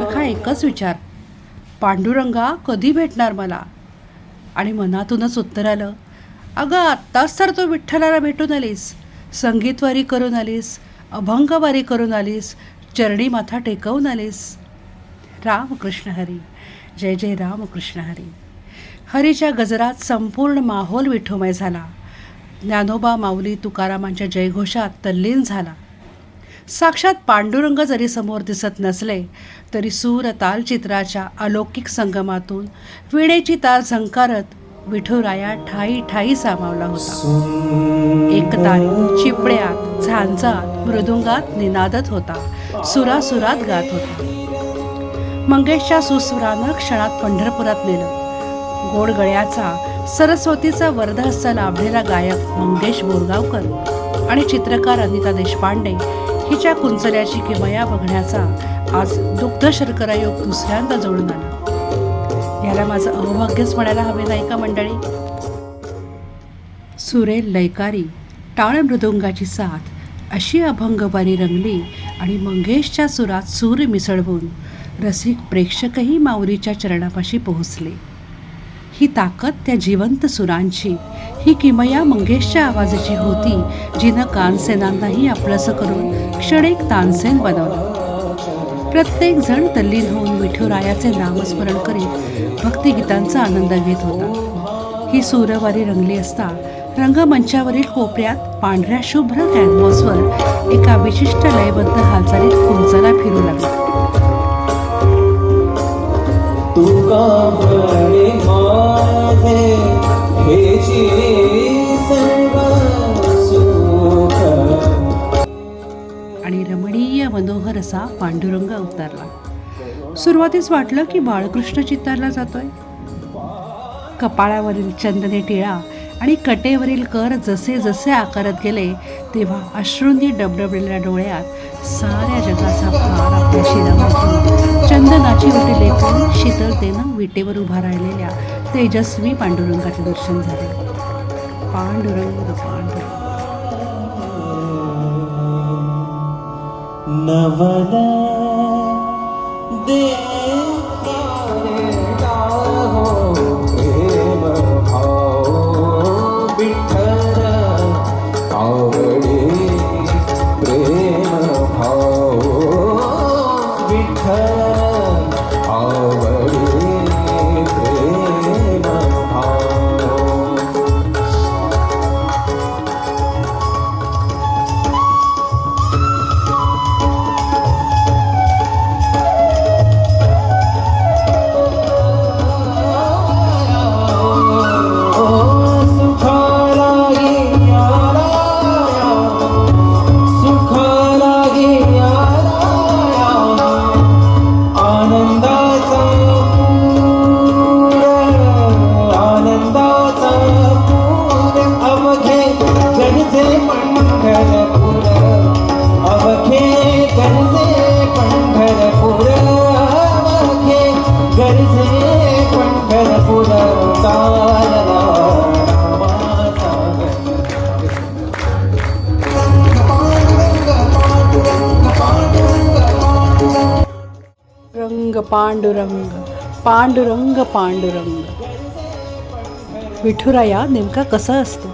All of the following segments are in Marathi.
एकच विचार. पांडुरंगा कधी भेटणार मला? आणि मनातूनच उत्तर आलं अगं आत्ताच तर तो विठ्ठलाला भेटून आलीस. संगीतवारी करून आलीस अभंगवारी करून आलीस चरणी माथा टेकवून आलीस. रामकृष्ण हरी. जय जय रामकृष्ण हरी. हरीच्या गजरात संपूर्ण माहोल विठोमय झाला. ज्ञानोबा माऊली तुकारामांच्या जयघोषात तल्लीन झाला. साक्षात पांडुरंग जरी समोर दिसत नसले तरी सूरताल चित्राच्या अलौकिक संगमातून विणेची ताल झंकारत विठुराया ठाई ठाई सामावला होता. एकतारी चिपळ्यात झांजात मृदुंगात निनादत होता सुरासुरात गात होता. मंगेशच्या सुस्वरानं क्षणात पंढरपुरात नेलं. गोड गळ्याचा सरस्वतीचा वरदहस्त लाभलेला गायक मंगेश बोरगावकर आणि चित्रकार अनिता देशपांडे हिच्या कुंचल्याची किमया बघण्याचा आज दुग्ध शर्करा योग दुसऱ्यांदा जोडून आला. याला माझं अवभाग्यच म्हणायला हवे नाही का मंडळी? सुरेल लयकारी टाळ मृदुंगाची साथ अशी अभंगवारी रंगली आणि मंगेशच्या सुरात सूर मिसळवून रसिक प्रेक्षकही माऊरीच्या चरणापाशी पोहोचले. ही ताकद त्या जिवंत सुरांची. ही किमया मंगेशच्या आवाजाची होती जिनं कानसेनांनाही आपलंसं करून क्षणिक तानसेन बनवलं. प्रत्येक जण तल्लीन होऊन विठुरायाचे नामस्मरण करीत भक्तिगीतांचा आनंद घेत होता. ही सूरवारी रंगली असता रंगमंचावरील कोपऱ्यात पांढऱ्या शुभ्र कॅनव्हासवर एका विशिष्ट लयबद्ध हालचालीत कुंचला फिरू लागला. तुका म्हणे माझे हेची आणि रमणीय मनोहर असा पांडुरंग अवतारला. सुरुवातीस वाटलं की बाळकृष्ण चित्तारला जातोय. कपाळावरील चंदने टिळा आणि कटेवरील कर जसे जसे आकारत गेले तेव्हा अश्रूंनी डबडबलेल्या डोळ्यात साऱ्या जगाचा भार आपल्या शिरावर चंदनाची उटी लेखून शीतलतेनं विटेवर उभा राहिलेल्या तेजस्वी पांडुरंगाचे दर्शन झाले. पांडुरंग पांडुरंग. नवदा देव पांडुरंग पांडुरंग पांडुरंग. विठुराया नेमका कसा असतो?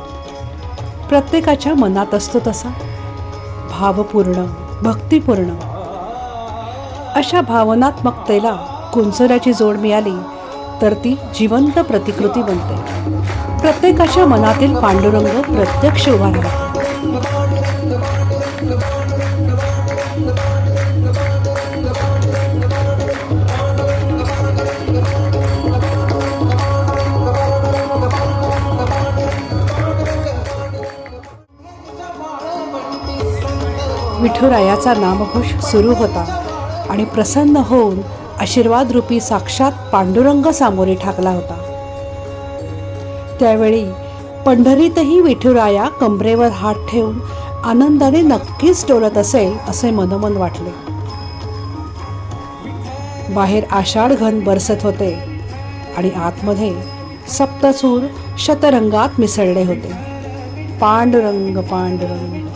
प्रत्येकाच्या मनात असतो तसा. भावपूर्ण भक्तिपूर्ण. अशा भावनात्मकतेला कुंचल्याची जोड मिळाली तर ती जिवंत प्रतिकृती बनते. प्रत्येकाच्या मनातील पांडुरंग प्रत्यक्ष उभा राहतो. विठुरायाचा नामघोष सुरू होता आणि प्रसन्न होऊन आशीर्वाद रूपी साक्षात पांडुरंग सामोरे ठाकला होता. त्यावेळी पंढरीतही विठुराया कमरेवर हात ठेवून आनंदाने नक्कीच डोलत असेल असे मनोमन वाटले. बाहेर आषाढ घन बरसत होते आणि आतमध्ये सप्तसूर शतरंगात मिसळले होते. पांडुरंग पांडुरंग.